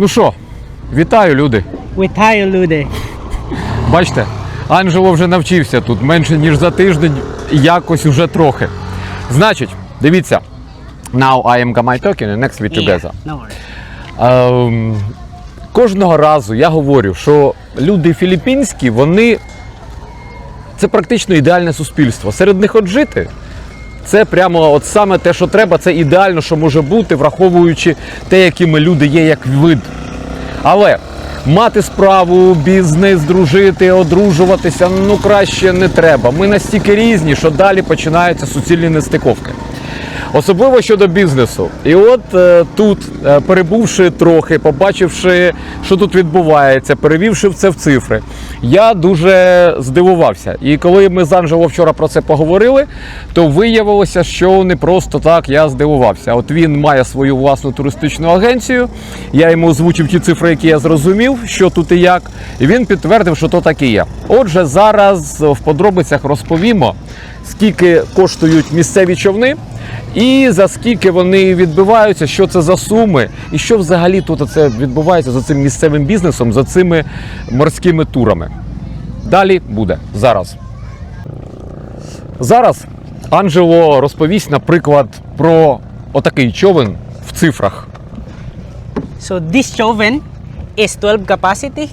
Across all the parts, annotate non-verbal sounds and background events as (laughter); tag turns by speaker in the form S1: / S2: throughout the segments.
S1: Ну що, вітаю, люди.
S2: Вітаю, люди.
S1: Бачите, Анджело вже навчився тут менше ніж за тиждень, якось уже трохи. Значить, дивіться. Now I am Gamai talking and next we together.
S2: Yeah, no.
S1: Ем, кожного разу я говорю, що люди філіппінські, вони це практично ідеальне суспільство. Серед них от жити. Це прямо от саме те, що треба, це ідеально, що може бути, враховуючи те, якими люди є як вид. Але мати справу, бізнес, дружити, одружуватися, ну краще не треба. Ми настільки різні, що далі починаються суцільні нестиковки. Особливо щодо бізнесу. І от е, тут, е, перебувши трохи, побачивши, що тут відбувається, перевівши це в цифри, я дуже здивувався. І коли ми з Анджело вчора про це поговорили, то виявилося, що не просто так я здивувався. От він має свою власну туристичну агенцію. Я йому озвучив ті цифри, які я зрозумів, що тут і як. І він підтвердив, що то так і є. Отже, зараз в подробицях розповімо, скільки коштують місцеві човни. І за скільки вони відбиваються, що це за суми, і що взагалі тут це відбувається за цим місцевим бізнесом, за цими морськими турами. Далі буде зараз. Зараз Анджело розповість, наприклад, про отакий човен в цифрах.
S2: So this Chauvin is 12 capacity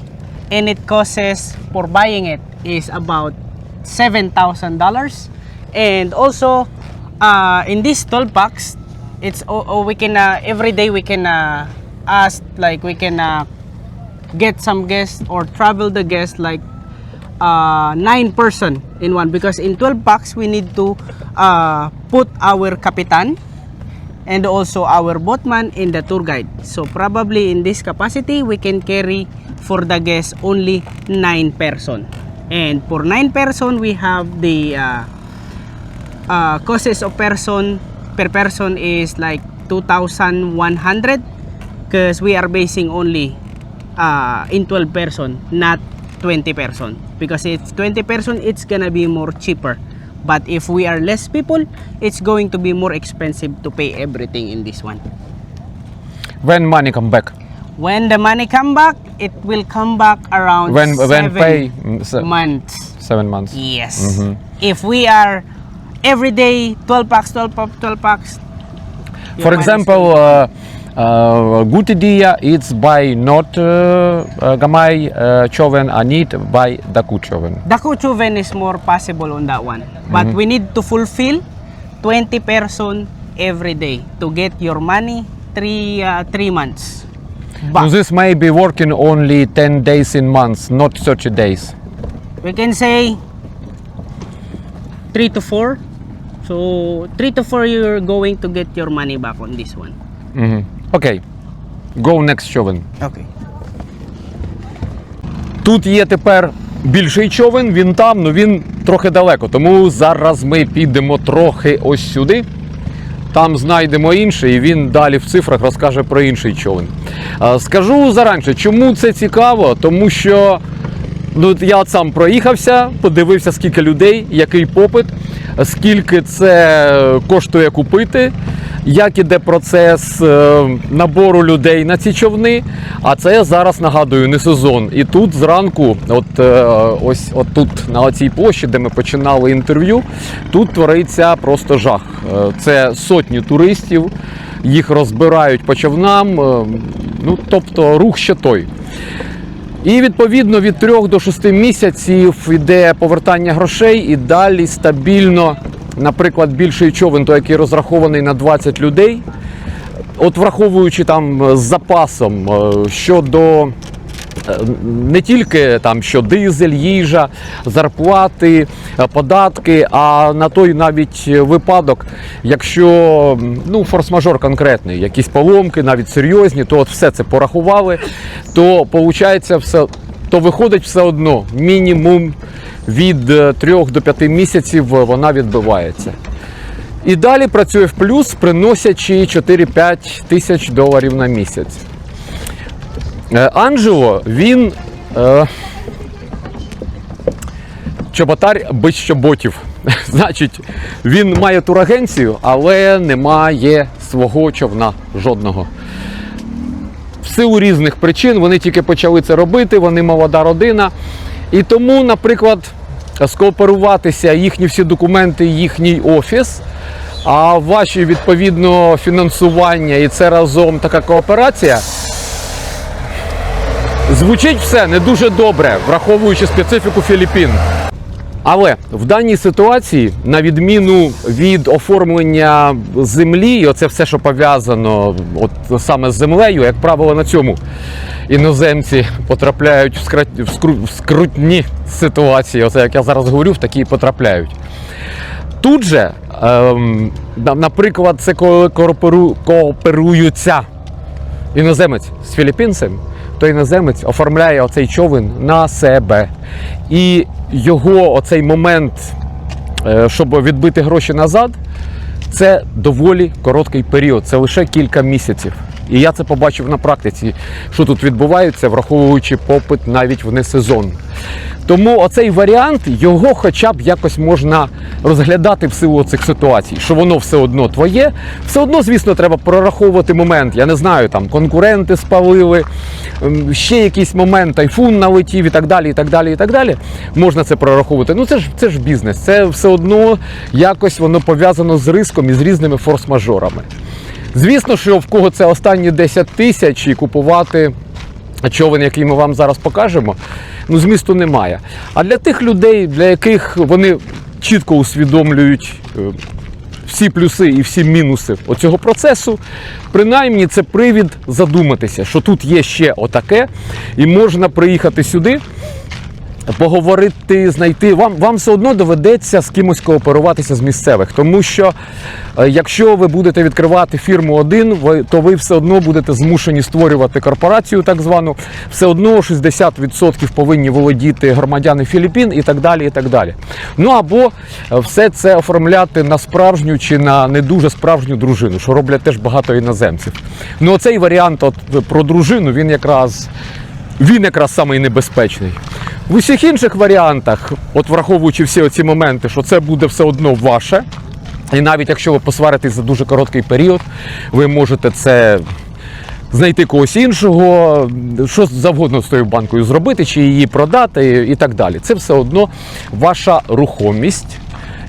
S2: and it costs for buying it is about $7,000 and also uh, in these 12 packs it's oh, oh, we can uh, every day we can uh, ask like we can uh, get some guests or travel the guests like uh, nine person in one because in 12 packs we need to uh, put our kapitan and also our boatman and the tour guide. So probably in this capacity we can carry for the guests only nine person. And for nine person we have the uh, uh, costs of person per person is like 2,100 because we are basing only uh, in 12 person, not 20 person. Because if 20 person, it's gonna be more cheaper. But if we are less people, it's going to be more expensive to pay everything in this one.
S1: When money come back?
S2: When the money come back, it will come back around
S1: When when pay mm,
S2: months.
S1: seven months.
S2: Yes. If we are every day 12 packs 12 packs 12 packs.
S1: For example uh, uh, good idea it's by not uh, uh, gamay uh, choven a need by daku choven.
S2: Daku choven is more possible on that one. But
S1: mm -hmm.
S2: we need to fulfill 20 person every day to get your money three uh, three months. But so
S1: this may be working only 10 days in months not 30 days.
S2: we can say three to four. So three to four you're going to get your money back on this one.
S1: Угу. Окей. Go next човен.
S2: Okay.
S1: Тут є тепер більший човен, він там, ну він трохи далеко. Тому зараз ми підемо трохи ось сюди. Там знайдемо інший, і він далі в цифрах розкаже про інший човен. Скажу заранше, чому це цікаво? Тому що ну, я от сам проїхався, подивився, скільки людей, який попит, скільки це коштує купити, як іде процес е, набору людей на ці човни. А це зараз нагадую не сезон. І тут зранку, от е, ось от тут на цій площі, де ми починали інтерв'ю, тут твориться просто жах. Е, Це сотні туристів, їх розбирають по човнам. Ну тобто рух ще той. І відповідно від 3 до 6 місяців йде повертання грошей і далі стабільно, наприклад, більший човен, той, який розрахований на 20 людей. От враховуючи там з запасом е, щодо не тільки там що дизель, їжа, зарплати, е, податки, а на той навіть випадок, якщо ну, форс-мажор конкретний, якісь поломки, навіть серйозні, то от все це порахували, то виходить все, то виходить все одно мінімум від 3 до 5 місяців вона відбивається. І далі працює в плюс, приносячи 4-5 тисяч доларів на місяць. Е, Анджело, він е, чоботар без чоботів. (laughs) Значить, він має турагенцію, але не має свого човна жодного. в силу різних причин вони тільки почали це робити, вони молода родина. І тому, наприклад, скооперуватися їхні всі документи, їхній офіс, а ваші відповідно фінансування і це разом така кооперація. Звучить все не дуже добре, враховуючи специфіку Філіппін. Але в даній ситуації, на відміну від оформлення землі, і оце все, що пов'язано от саме з землею, як правило, на цьому іноземці потрапляють в, скра- в скру- в скрутні ситуації. Оце як я зараз говорю, в такі потрапляють. Тут же, ем, наприклад, це коли кооперу- кооперуються іноземець з філіппінцем, то іноземець оформляє оцей човен на себе. І його оцей момент, е, щоб відбити гроші назад, це доволі короткий період, це лише кілька місяців. І я це побачив на практиці, що тут відбувається, враховуючи попит навіть в несезон. Тому оцей варіант його хоча б якось можна розглядати в силу цих ситуацій, що воно все одно твоє. Все одно, звісно, треба прораховувати момент. Я не знаю, там конкуренти спалили, ем, ще якийсь момент, тайфун налетів і так далі. і так далі, і так далі. Можна це прораховувати. Ну це ж це ж бізнес. Це все одно якось воно пов'язано з риском і з різними форс-мажорами. Звісно, що в кого це останні 10 тисяч і купувати човен, який ми вам зараз покажемо, ну змісту немає. А для тих людей, для яких вони чітко усвідомлюють е, всі плюси і всі мінуси оцього процесу, принаймні це привід задуматися, що тут є ще отаке, і можна приїхати сюди. Поговорити, знайти вам, вам все одно доведеться з кимось кооперуватися з місцевих, тому що е, якщо ви будете відкривати фірму один, ви, то ви все одно будете змушені створювати корпорацію, так звану. Все одно 60% повинні володіти громадяни Філіппін і так далі. і так далі. Ну або е, все це оформляти на справжню чи на не дуже справжню дружину, що роблять теж багато іноземців. Ну оцей варіант от, про дружину він якраз він якраз самий небезпечний. В усіх інших варіантах, от враховуючи всі оці моменти, що це буде все одно ваше. І навіть якщо ви посваритесь за дуже короткий період, ви можете це знайти когось іншого, що завгодно з тою банкою зробити, чи її продати і так далі. Це все одно ваша рухомість.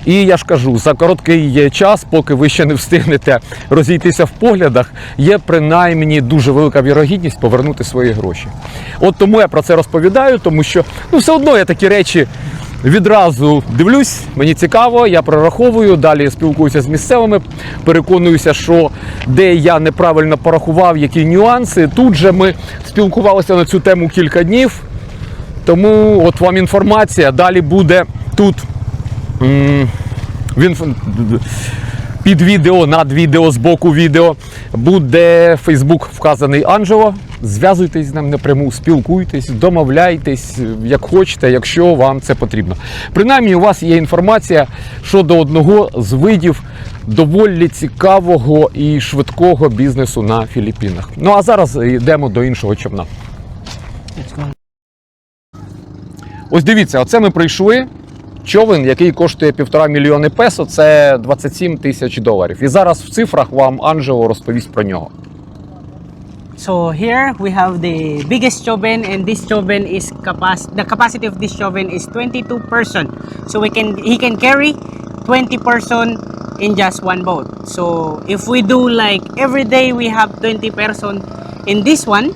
S1: І я ж кажу, за короткий час, поки ви ще не встигнете розійтися в поглядах, є принаймні дуже велика вірогідність повернути свої гроші. От тому я про це розповідаю, тому що ну, все одно я такі речі відразу дивлюсь, мені цікаво, я прораховую, далі спілкуюся з місцевими, переконуюся, що де я неправильно порахував, які нюанси. Тут же ми спілкувалися на цю тему кілька днів. Тому от вам інформація. Далі буде тут. Він під відео, над відео, з боку відео буде Фейсбук вказаний Анджело. Зв'язуйтесь з ним напряму, спілкуйтесь, домовляйтесь, як хочете, якщо вам це потрібно. Принаймні, у вас є інформація щодо одного з видів доволі цікавого і швидкого бізнесу на Філіппінах. Ну а зараз йдемо до іншого човна. Ось дивіться, оце ми прийшли. Човен, який коштує півтора мільйони песо, це 27 тисяч доларів. І зараз в цифрах вам Анджело розповість про нього.
S2: So here we have the biggest choven and this choven is capac the capacity of this choven is 22 person. So we can he can carry 20 person in just one boat. So if we do like every day we have 20 person in this one,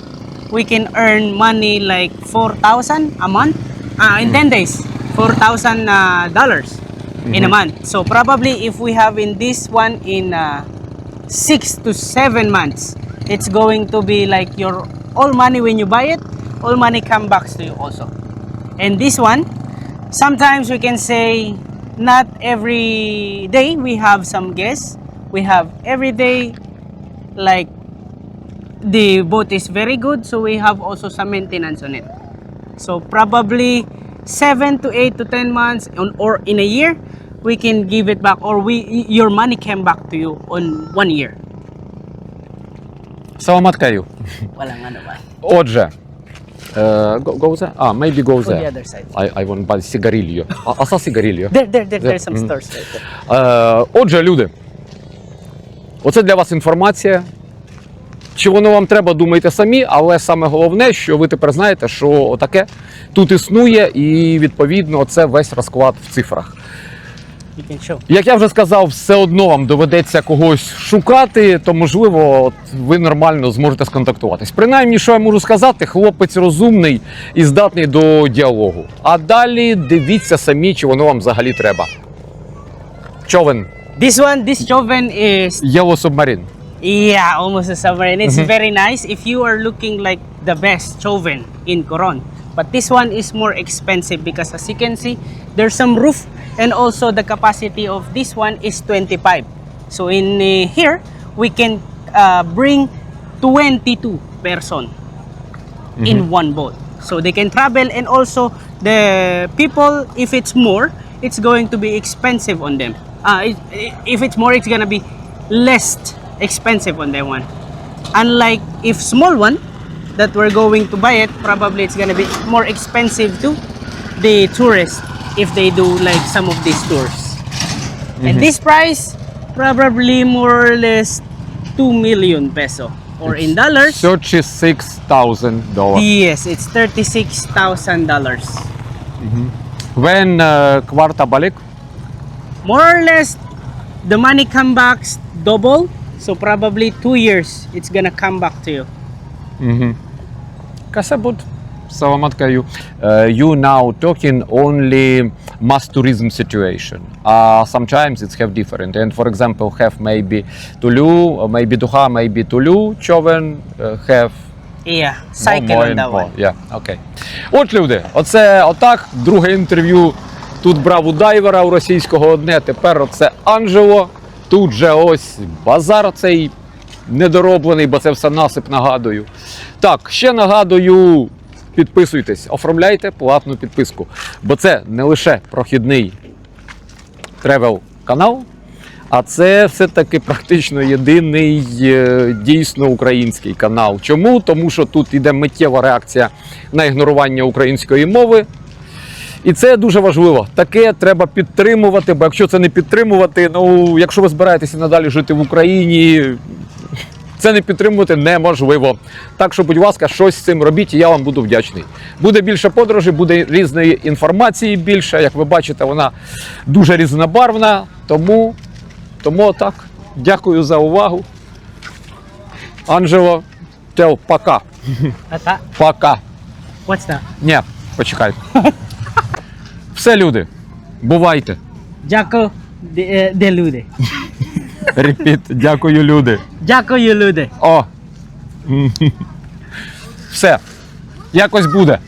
S2: we can earn money like 4,000 a month uh, in 10 days. 4,000 uh, dollars in a month. So probably if we have in this one in uh, six to seven months, it's going to be like your all money when you buy it, all money come back to you also. And this one, sometimes we can say not every day we have some guests. We have every day like the boat is very good, so we have also some maintenance on it. So probably seven to eight to ten months on, or in a year, we can give it back, or we your money came back to you on one year.
S1: Саламат Каю. (laughs)
S2: Walang ano ba?
S1: Отже, е, go, go there? А, maybe go
S2: On the
S1: there.
S2: other side.
S1: I, I want buy сигарильо. (laughs) А, аса сигарильо.
S2: There, there, there, there's some
S1: Mm.
S2: stores right there.
S1: Е, отже, люди, оце для вас інформація. Чи воно вам треба, думайте самі, але саме головне, що ви тепер знаєте, що отаке тут існує, і відповідно це весь розклад в цифрах. Як я вже сказав, все одно вам доведеться когось шукати, то можливо от, ви нормально зможете сконтактуватись. Принаймні, що я можу сказати, хлопець розумний і здатний до діалогу. А далі дивіться самі, чи воно вам взагалі треба. Човен
S2: This one, this Joven is
S1: Yellow Submarine.
S2: Yeah, almost a summer. And It's very nice if you are looking like the best Choven in Coron. But this one is more expensive because as you can see, there's some roof and also the capacity of this one is 25. So in uh, here, we can uh, bring 22 person in one boat. So they can travel and also the people, if it's more, it's going to be expensive on them. Uh, if it's more, it's gonna be less expensive on that one. Unlike if small one that we're going to buy it probably it's gonna be more expensive to the tourists if they do like some of these tours. Mm-hmm. and this price probably more or less 2 million peso or it's in dollars.
S1: $36,000
S2: yes it's $36,000 mm-hmm. dollars.
S1: When uh, balik?
S2: More or less the money comebacks double So probably two years, it's gonna come back to you.
S1: Kasabut. Salamat kayo. Uh, you now talking only mass tourism situation. Uh, sometimes it's have different. And for example, have maybe Tulu, or maybe Duha, maybe Tulu, Човен, uh, have
S2: Yeah, cycle
S1: more
S2: on
S1: and
S2: that one.
S1: Yeah, окей. От люди, оце отак. Друге інтерв'ю. Тут брав у дайвера у російського одне. Тепер оце Анджело. Тут же ось базар цей недороблений, бо це все насип, нагадую. Так, ще нагадую, підписуйтесь, оформляйте платну підписку. Бо це не лише прохідний тревел канал, а це все-таки практично єдиний е, дійсно український канал. Чому? Тому що тут йде миттєва реакція на ігнорування української мови. І це дуже важливо. Таке треба підтримувати, бо якщо це не підтримувати, ну якщо ви збираєтеся надалі жити в Україні, це не підтримувати неможливо. Так що, будь ласка, щось з цим робіть, і я вам буду вдячний. Буде більше подорожей, буде різної інформації більше. Як ви бачите, вона дуже різнобарвна. Тому, тому так. Дякую за увагу. Анджело, тел, пока.
S2: Ata,
S1: Пока.
S2: what's that?
S1: Ні, почекай. (laughs) Все, люди, бувайте.
S2: Дякую, де, де люди.
S1: Репіт, дякую, люди.
S2: Дякую, люди.
S1: О. Все. Якось буде.